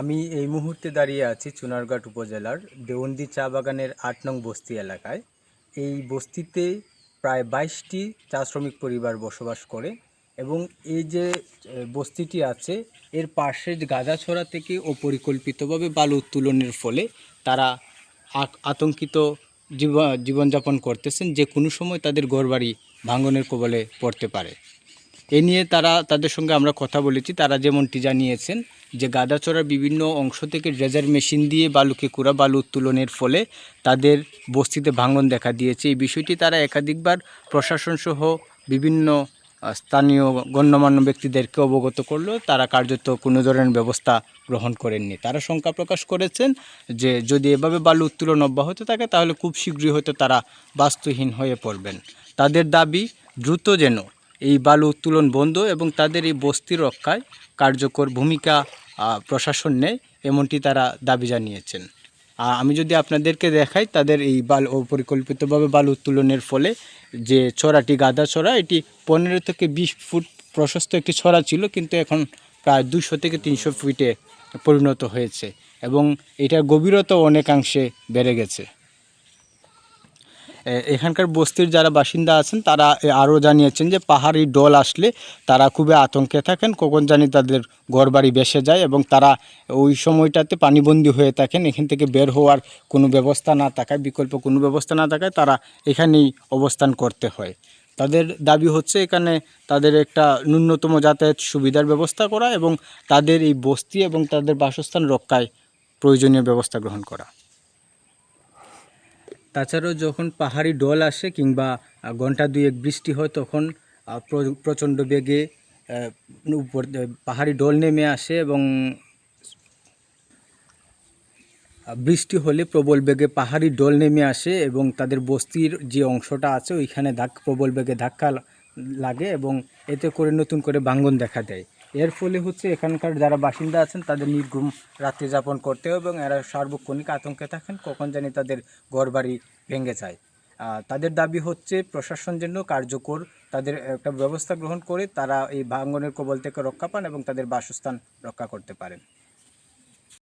আমি এই মুহূর্তে দাঁড়িয়ে আছি চুনারঘাট উপজেলার দেওন্দি চা বাগানের আট নং বস্তি এলাকায়। এই বস্তিতে প্রায় বাইশটি চা শ্রমিক পরিবার বসবাস করে এবং এই যে বস্তিটি আছে, এর পাশে যে গাদাছড়া থেকে অপরিকল্পিতভাবে বালু উত্তোলনের ফলে তারা আতঙ্কিত জীবন জীবনযাপন করতেছেন, যে কোনো সময় তাদের ঘরবাড়ি ভাঙনের কবলে পড়তে পারে। এ নিয়ে তারা, তাদের সঙ্গে আমরা কথা বলেছি। তারা যেমনটি জানিয়েছেন যে গাদাচড়ার বিভিন্ন অংশ থেকে ড্রেজার মেশিন দিয়ে বালুকে কুড়া বালু উত্তোলনের ফলে তাদের বস্তিতে ভাঙন দেখা দিয়েছে। এই বিষয়টি তারা একাধিকবার প্রশাসন সহ বিভিন্ন স্থানীয় গণ্যমান্য ব্যক্তিদেরকে অবগত করলেও তারা কার্যত কোনো ধরনের ব্যবস্থা গ্রহণ করেননি। তারা শঙ্কা প্রকাশ করেছেন যে যদি এভাবে বালু উত্তোলন অব্যাহত থাকে, তাহলে খুব শীঘ্রই হয়তো তারা বাস্তুহীন হয়ে পড়বেন। তাদের দাবি, দ্রুত যেন এই বালু উত্তোলন বন্ধ এবং তাদের এই বস্তি রক্ষায় কার্যকর ভূমিকা প্রশাসন নেয়, এমনটি তারা দাবি জানিয়েছেন। আমি যদি আপনাদেরকে দেখাই, তাদের এই বাল, অপরিকল্পিতভাবে বালু উত্তোলনের ফলে যে ছড়াটি, গাদা ছড়া, এটি পনেরো থেকে বিশ ফুট প্রশস্ত একটি ছড়া ছিল, কিন্তু এখন প্রায় দুশো থেকে তিনশো ফিটে পরিণত হয়েছে এবং এটার গভীরতাও অনেকাংশে বেড়ে গেছে। এখানকার বস্তির যারা বাসিন্দা আছেন, তারা আরও জানিয়েছেন যে পাহাড়ি ডল আসলে তারা খুবই আতঙ্কে থাকেন, কখন জানি তাদের ঘরবাড়ি বেসে যায় এবং তারা ওই সময়টাতে পানিবন্দী হয়ে থাকেন। এখান থেকে বের হওয়ার কোনো ব্যবস্থা না থাকায়, বিকল্প কোনো ব্যবস্থা না থাকায় তারা এখানেই অবস্থান করতে হয়। তাদের দাবি হচ্ছে এখানে তাদের একটা ন্যূনতম যাতায়াত সুবিধার ব্যবস্থা করা এবং তাদের এই বস্তি এবং তাদের বাসস্থান রক্ষায় প্রয়োজনীয় ব্যবস্থা গ্রহণ করা। তাছাড়াও যখন পাহাড়ি ডল আসে কিংবা ঘণ্টা দুয়েক বৃষ্টি হয়, তখন প্রচণ্ড বেগে উপর পাহাড়ি ডল নেমে আসে এবং বৃষ্টি হলে প্রবল বেগে পাহাড়ি ডল নেমে আসে এবং তাদের বস্তির যে অংশটা আছে, ওইখানে ধাক প্রবল বেগে ধাক্কা লাগে এবং এতে করে নতুন করে ভাঙ্গন দেখা দেয়। এর ফলে হচ্ছে এখানকার যারা বাসিন্দা আছেন, তাদের নির্ঘুম রাত্রি যাপন করতে হয় এবং এরা সার্বক্ষণিক আতঙ্কে থাকেন, কখন জানি তাদের ঘরবাড়ি ভেঙে যায়। তাদের দাবি হচ্ছে প্রশাসন জন্য কার্যকর তাদের একটা ব্যবস্থা গ্রহণ করে তারা এই ভাঙনের কবল থেকে রক্ষা পান এবং তাদের বাসস্থান রক্ষা করতে পারেন।